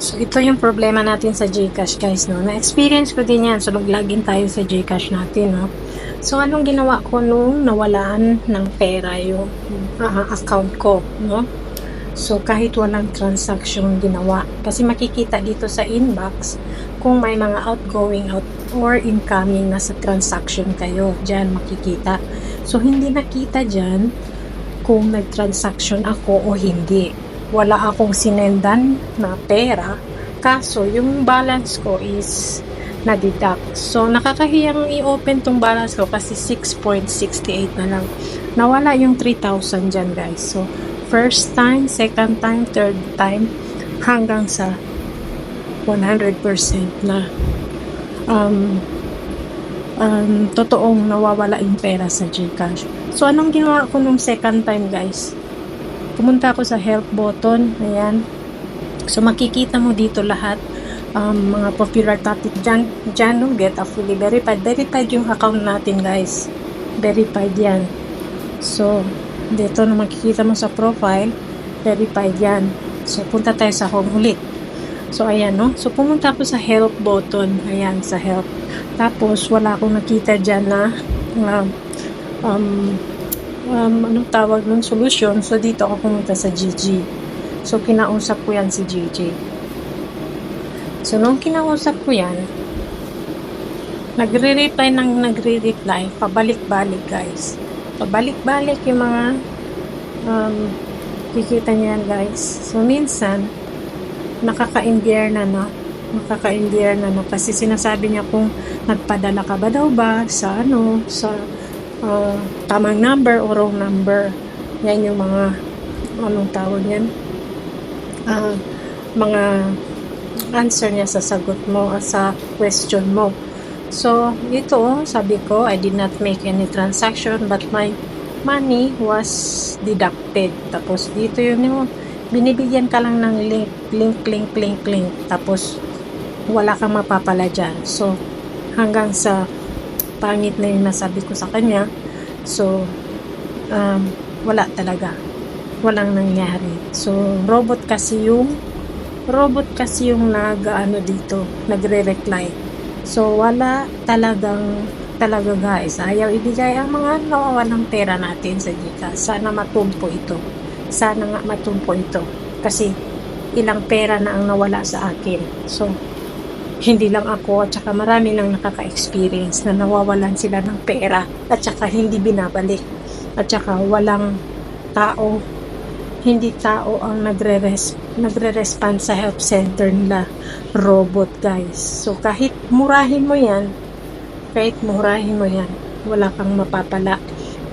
So, ito yung problema natin sa Gcash, guys, no? Na-experience ko din yan. So, mag-login tayo sa Gcash natin, no? So, anong ginawa ko nung nawalaan ng pera yung ah, account ko, no? So, kahit walang transaction ginawa. Kasi makikita dito sa inbox kung may mga outgoing out or incoming na sa transaction kayo. Diyan makikita. So, hindi nakita dyan kung nag-transaction ako o hindi. Wala akong sinendan na pera. Kaso, yung balance ko is na-deduct. So, nakakahiyang i-open tong balance ko kasi 6.68 na lang. Nawala yung 3,000 dyan, guys. So, first time, second time, third time, hanggang sa 100% na um, um, totoong nawawala yung pera sa Gcash. So, anong ginawa ko nung second time, guys? Pumunta ako sa help button. Ayan. So, makikita mo dito lahat um, mga popular topic dyan, dyan no? get a fully verified. Verified yung account natin, guys. Verified yan. So, dito na makikita mo sa profile, verified yan. So, punta tayo sa home ulit. So, ayan, no? So, pumunta ako sa help button. Ayan, sa help. Tapos, wala akong nakita dyan na um, um, um, anong tawag nun, solution. So, dito ako pumunta sa GG. So, kinausap ko yan si GG. So, nung kinausap ko yan, nagre-reply ng nagre-reply, pabalik-balik guys. Pabalik-balik yung mga um, kikita niyan guys. So, minsan, nakaka-endear na no nakaka-endear na no kasi sinasabi niya kung nagpadala ka ba daw ba sa ano sa uh, tamang number o wrong number. Yan yung mga anong tawag yan? Ah, mga answer niya sa sagot mo ah, sa question mo. So ito sabi ko I did not make any transaction but my money was deducted. Tapos dito yun yung binibigyan ka lang ng link link link link link. Tapos wala kang mapapala dyan. So hanggang sa pangit na yung nasabi ko sa kanya. So um, wala talaga. Walang nangyari. So robot kasi yung robot kasi yung nag ano dito nagre-reply. So wala talagang talaga guys. Ayaw ibigay ang mga nawawalang pera natin sa Gcash. Sana matumpo ito. Sana nga matumpo ito. Kasi ilang pera na ang nawala sa akin. So hindi lang ako at saka marami nang nakaka-experience na nawawalan sila ng pera at saka hindi binabalik. At saka walang tao. Hindi tao ang nagre-res nagre-respond sa help center nila. Robot guys. So kahit murahin mo yan kahit murahin mo yan wala kang mapapala.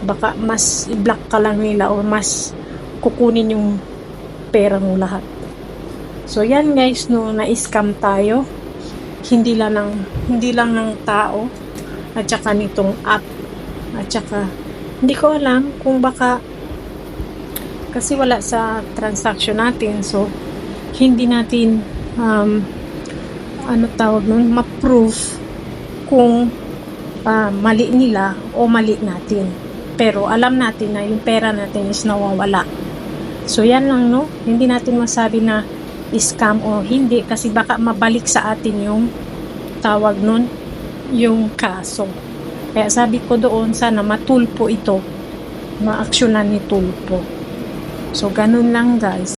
Baka mas i-block ka lang nila o mas kukunin yung pera mo lahat. So yan guys no na-scam tayo hindi lang ng hindi lang ng tao at saka nitong app at saka hindi ko alam kung baka kasi wala sa transaction natin so hindi natin um, ano tawag nun ma-proof kung ah, mali nila o mali natin. Pero alam natin na yung pera natin is nawawala. So yan lang no? Hindi natin masabi na scam o hindi kasi baka mabalik sa atin yung tawag nun yung kaso. Kaya sabi ko doon sana matulpo ito maaksyonan ni tulpo. So ganun lang guys